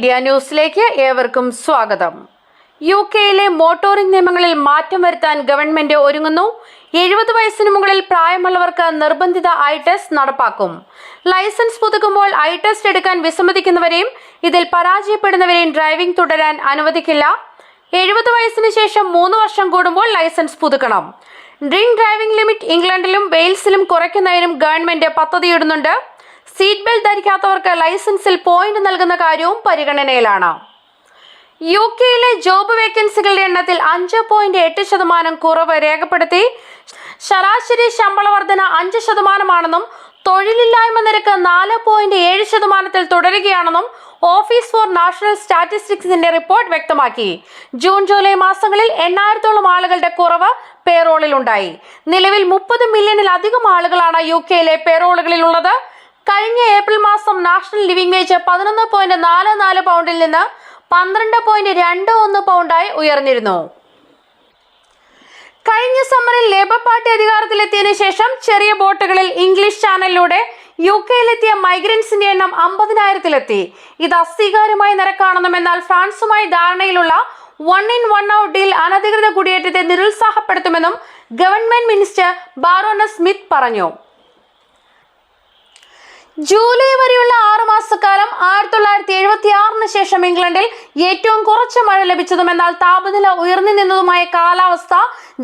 Media ന്യൂസിലേക്ക് ഏവർക്കും സ്വാഗതം. യു കെയിലെ മോട്ടോറിംഗ് നിയമങ്ങളിൽ മാറ്റം വരുത്താൻ ഗവൺമെന്റ് ഒരുങ്ങുന്നു. എഴുപത് വയസ്സിന് മുകളിൽ പ്രായമുള്ളവർക്ക് നിർബന്ധിത ഐ ടെസ്റ്റ് നടപ്പാക്കും. ലൈസൻസ് പുതുക്കുമ്പോൾ ഐ ടെസ്റ്റ് എടുക്കാൻ വിസമ്മതിക്കുന്നവരെയും ഇതിൽ പരാജയപ്പെടുന്നവരെയും ഡ്രൈവിംഗ് തുടരാൻ അനുവദിക്കില്ല. എഴുപത് വയസ്സിന് ശേഷം മൂന്ന് വർഷം കൂടുമ്പോൾ ലൈസൻസ് പുതുക്കണം. ഡ്രിങ്ക് ഡ്രൈവിംഗ് ലിമിറ്റ് ഇംഗ്ലണ്ടിലും വെയിൽസിലും കുറയ്ക്കുന്നതിനും ഗവൺമെന്റ് പദ്ധതിയിടുന്നുണ്ട്. സീറ്റ് ബെൽറ്റ് ധരിക്കാത്തവർക്ക് ലൈസൻസിൽ പോയിന്റ് നൽകുന്ന കാര്യവും പരിഗണനയിലാണ്. യു കെയിലെ ജോബ് വേക്കൻസികളുടെ എണ്ണത്തിൽ അഞ്ച് പോയിന്റ് എട്ട് ശതമാനം കുറവ് രേഖപ്പെടുത്തി. ശരാശരി ശമ്പള വർധന അഞ്ച് ശതമാനമാണെന്നും തൊഴിലില്ലായ്മ നിരക്ക് നാല് പോയിന്റ് ഏഴ് ശതമാനത്തിൽ തുടരുകയാണെന്നും ഓഫീസ് ഫോർ നാഷണൽ സ്റ്റാറ്റിസ്റ്റിക്സിന്റെ റിപ്പോർട്ട് വ്യക്തമാക്കി. ജൂൺ ജൂലൈ മാസങ്ങളിൽ എണ്ണായിരത്തോളം ആളുകളുടെ കുറവ് പേറോളിലുണ്ടായി നിലവിൽ മുപ്പത് മില്യണിലധികം ആളുകളാണ് യു കെയിലെ പേറോളുകളിൽ ഉള്ളത് കഴിഞ്ഞ ഏപ്രിൽ മാസം നാഷണൽ ലിവിംഗ് വേജ് പതിനൊന്ന് പോയിന്റ് നാല് നാല് പൗണ്ടിൽ നിന്ന് പന്ത്രണ്ട് പോയിന്റ് രണ്ട് ഒന്ന് പൗണ്ടായി ഉയർന്നിരുന്നു. കഴിഞ്ഞ സമ്മറിൽ ലേബർ പാർട്ടി അധികാരത്തിലെത്തിയതിനു ശേഷം ചെറിയ ബോട്ടുകളിൽ ഇംഗ്ലീഷ് ചാനലിലൂടെ യു കെയിലെത്തിയ മൈഗ്രൻസിന്റെ എണ്ണം അമ്പതിനായിരത്തിലെത്തി. ഇത് അസ്വീകാര്യമായ നിരക്കാണെന്നും എന്നാൽ ഫ്രാൻസുമായി ധാരണയിലുള്ള one in one out deal അനധികൃത കുടിയേറ്റത്തെ നിരുത്സാഹപ്പെടുത്തുമെന്നും ഗവൺമെന്റ് മിനിസ്റ്റർ ബാറോന സ്മിത്ത് പറഞ്ഞു. ജൂലൈ വരെയുള്ള ആറു മാസക്കാലം ആയിരത്തി തൊള്ളായിരത്തി എഴുപത്തി ആറിന് ശേഷം ഇംഗ്ലണ്ടിൽ ഏറ്റവും കുറച്ച് മഴ ലഭിച്ചതും എന്നാൽ താപനില ഉയർന്നു നിന്നതുമായ കാലാവസ്ഥ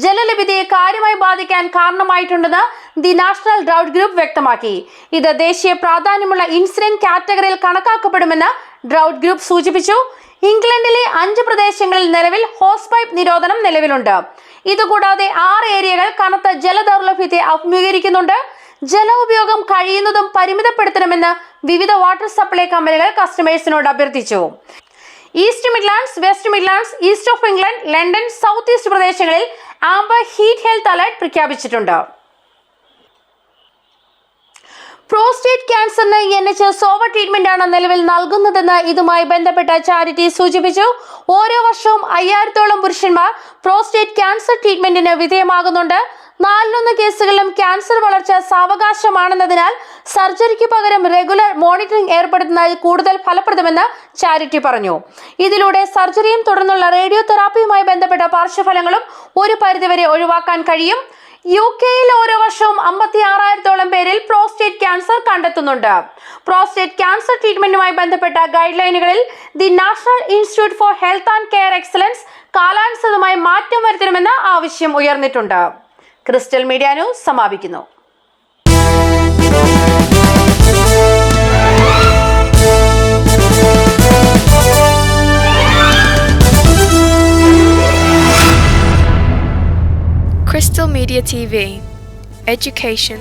ജലലഭ്യതയെ കാര്യമായി ബാധിക്കാൻ കാരണമായിട്ടുണ്ടെന്ന് ദി നാഷണൽ ഡ്രൗട്ട് ഗ്രൂപ്പ് വ്യക്തമാക്കി. ഇത് ദേശീയ പ്രാധാന്യമുള്ള ഇൻസിഡന്റ് കാറ്റഗറിയിൽ കണക്കാക്കപ്പെടുമെന്ന് ഡ്രൗട്ട് ഗ്രൂപ്പ് സൂചിപ്പിച്ചു. ഇംഗ്ലണ്ടിലെ അഞ്ച് പ്രദേശങ്ങളിൽ നിലവിൽ ഹോസ് പൈപ്പ് നിരോധനം നിലവിലുണ്ട്. ഇതുകൂടാതെ ആറ് ഏരിയകൾ കനത്ത ജലദൗർലഭ്യത്തെ അഭിമുഖീകരിക്കുന്നുണ്ട്. ജല ഉപയോഗം കഴിയുന്നതും പരിമിതപ്പെടുത്തണമെന്ന് വിവിധ വാട്ടർ സപ്ലൈ കമ്പനികൾ കസ്റ്റമേഴ്സിനോട് അഭ്യർത്ഥിച്ചു. East midlands west midlands east of England London south east പ്രദേശങ്ങളിൽ ആംബർ ഹീറ്റ് ഹെൽത്ത് അലർട്ട് പ്രഖ്യാപിച്ചിട്ടുണ്ട്. പ്രോസ്റ്റേറ്റ് ക്യാൻസറിന് എൻ എച്ച് ട്രീറ്റ്മെന്റ് ആണ് നിലവിൽ നൽകുന്നതെന്ന് ഇതുമായി ബന്ധപ്പെട്ട ചാരിറ്റി സൂചിപ്പിച്ചു. ഓരോ വർഷവും അയ്യായിരത്തോളം പുരുഷന്മാർ പ്രോസ്റ്റേറ്റ് ക്യാൻസർ ട്രീറ്റ്മെന്റിന് വിധേയമാകുന്നുണ്ട്. നാലിലൊന്ന് കേസുകളിലും ക്യാൻസർ വളർച്ച സാവകാശമാണെന്നതിനാൽ സർജറിക്ക് പകരം റെഗുലർ മോണിറ്ററിംഗ് ഏർപ്പെടുത്തുന്നത് കൂടുതൽ ഫലപ്രദമെന്ന് ചാരിറ്റി പറഞ്ഞു. ഇതിലൂടെ സർജറിയും തുടർന്നുള്ള റേഡിയോ തെറാപ്പിയുമായി ബന്ധപ്പെട്ട പാർശ്വഫലങ്ങളും ഒരു പരിധിവരെ ഒഴിവാക്കാൻ കഴിയും. യു കെയിൽ ഓരോ വർഷവും അമ്പത്തി ആറായിരത്തോളം പേരിൽ പ്രോസ്റ്റേറ്റ് ക്യാൻസർ കണ്ടെത്തുന്നുണ്ട്. പ്രോസ്റ്റേറ്റ് ക്യാൻസർ ട്രീറ്റ്മെന്റുമായി ബന്ധപ്പെട്ട ഗൈഡ് ലൈനുകളിൽ the national institute for health and care excellence കാലാനുസൃതമായി മാറ്റം വരുത്തണമെന്ന ആവശ്യം ഉയർന്നിട്ടുണ്ട്. ക്രിസ്റ്റൽ മീഡിയ ന്യൂസ് സമാപിക്കുന്നു Crystal Media TV Education,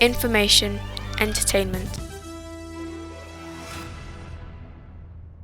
Information, Entertainment.